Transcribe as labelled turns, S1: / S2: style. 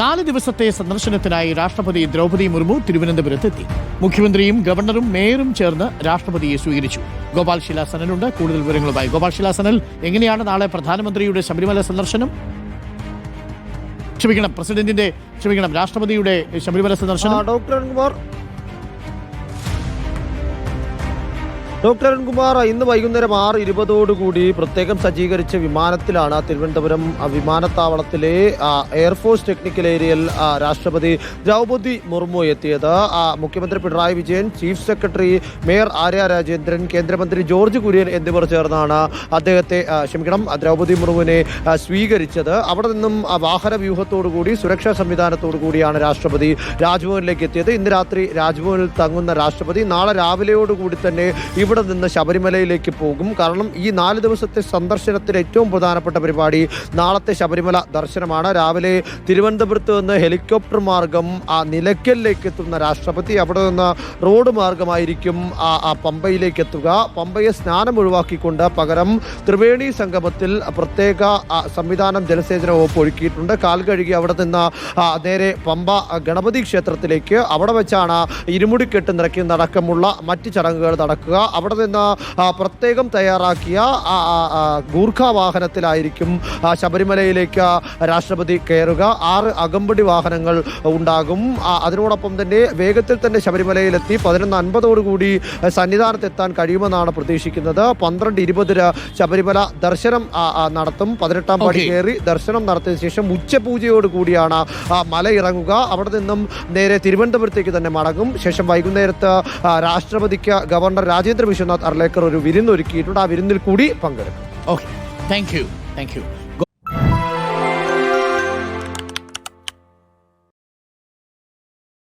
S1: നാല് ദിവസത്തെ സന്ദർശനത്തിനായി രാഷ്ട്രപതി ദ്രൗപദി മുർമു തിരുവനന്തപുരത്തെത്തി. മുഖ്യമന്ത്രിയും ഗവർണറും മേയറും ചേർന്ന് രാഷ്ട്രപതിയെ സ്വീകരിച്ചു. ഗോപാൽ ശിലാസനനുണ്ട് കൂടുതൽ വിവരങ്ങളുമായി ഗോപാൽ ശിലാസനൽ എങ്ങനെയാണ് നാളെ പ്രധാനമന്ത്രിയുടെ ശബരിമല സന്ദർശനം? ക്ഷമിക്കണം പ്രസിഡന്റിന്റെ ക്ഷമിക്കണം രാഷ്ട്രപതിയുടെ ശബരിമല സന്ദർശനം.
S2: ഡോക്ടർ ഡോക്ടർ അരുൺകുമാർ ഇന്ന് വൈകുന്നേരം ആറ് ഇരുപതോടുകൂടി പ്രത്യേകം സജ്ജീകരിച്ച വിമാനത്തിലാണ് തിരുവനന്തപുരം വിമാനത്താവളത്തിലെ എയർഫോഴ്സ് ടെക്നിക്കൽ ഏരിയയിൽ രാഷ്ട്രപതി ദ്രൗപദി മുർമു എത്തിയത്. മുഖ്യമന്ത്രി Pinarayi Vijayan chief secretary mayor Arya Rajendran കേന്ദ്രമന്ത്രി ജോർജ് കുര്യൻ എന്നിവർ ചേർന്നാണ് അദ്ദേഹത്തെ ക്ഷമിക്കണം ദ്രൗപതി മുർമുവിനെ സ്വീകരിച്ചത്. അവിടെ നിന്നും വാഹന വ്യൂഹത്തോടുകൂടി സുരക്ഷാ സംവിധാനത്തോടു കൂടിയാണ് രാഷ്ട്രപതി രാജ്ഭവനിലേക്ക് എത്തിയത്. ഇന്ന് രാത്രി രാജ്ഭവനിൽ തങ്ങുന്ന രാഷ്ട്രപതി നാളെ രാവിലെയോടുകൂടി തന്നെ ഇവിടെ നിന്ന് ശബരിമലയിലേക്ക് പോകും. കാരണം ഈ നാല് ദിവസത്തെ സന്ദർശനത്തിൽ ഏറ്റവും പ്രധാനപ്പെട്ട പരിപാടി നാളത്തെ ശബരിമല ദർശനമാണ്. രാവിലെ തിരുവനന്തപുരത്ത് നിന്ന് ഹെലികോപ്റ്റർ മാർഗം ആ നിലയ്ക്കലിലേക്ക് എത്തുന്ന രാഷ്ട്രപതി അവിടെ നിന്ന് റോഡ് മാർഗമായിരിക്കും ആ പമ്പയിലേക്ക് എത്തുക. പമ്പയെ സ്നാനം ഒഴിവാക്കിക്കൊണ്ട് പകരം ത്രിവേണി സംഗമത്തിൽ പ്രത്യേക സംവിധാനം ജലസേചന വകുപ്പ് ഒരുക്കിയിട്ടുണ്ട്. കാൽ കഴുകി അവിടെ നിന്ന് നേരെ പമ്പ ഗണപതി ക്ഷേത്രത്തിലേക്ക്. അവിടെ വെച്ചാണ് ഇരുമുടിക്കെട്ട് നിറയ്ക്കുന്നതടക്കമുള്ള മറ്റ് ചടങ്ങുകൾ നടക്കുക. അവിടെ നിന്ന് പ്രത്യേകം തയ്യാറാക്കിയ ഗൂർഖ വാഹനത്തിലായിരിക്കും ശബരിമലയിലേക്ക് രാഷ്ട്രപതി കയറുക. ആറ് അകമ്പടി വാഹനങ്ങൾ ഉണ്ടാകും. അതിനോടൊപ്പം തന്നെ വേഗത്തിൽ തന്നെ ശബരിമലയിലെത്തി. പതിനൊന്ന് അൻപതോടുകൂടി സന്നിധാനത്തെത്താൻ കഴിയുമെന്നാണ് പ്രതീക്ഷിക്കുന്നത്. പന്ത്രണ്ട് ഇരുപതിന് ശബരിമല ദർശനം നടത്തും. പതിനെട്ടാം പടി കയറി ദർശനം നടത്തിയ ശേഷം ഉച്ചപൂജയോട് കൂടിയാണ് മല ഇറങ്ങുക. അവിടെ നിന്നും നേരെ തിരുവനന്തപുരത്തേക്ക് തന്നെ മടങ്ങും. ശേഷം വൈകുന്നേരത്ത് രാഷ്ട്രപതിക്ക് ഗവർണർ രാജേന്ദ്ര വിശ്വനാഥ് അർലേക്കർ ഒരു വിരുന്നൊരുക്കിയിട്ടുണ്ട്. ആ വിരുന്നിൽ കൂടി പങ്കെടുക്കും.
S1: Okay thank you thank you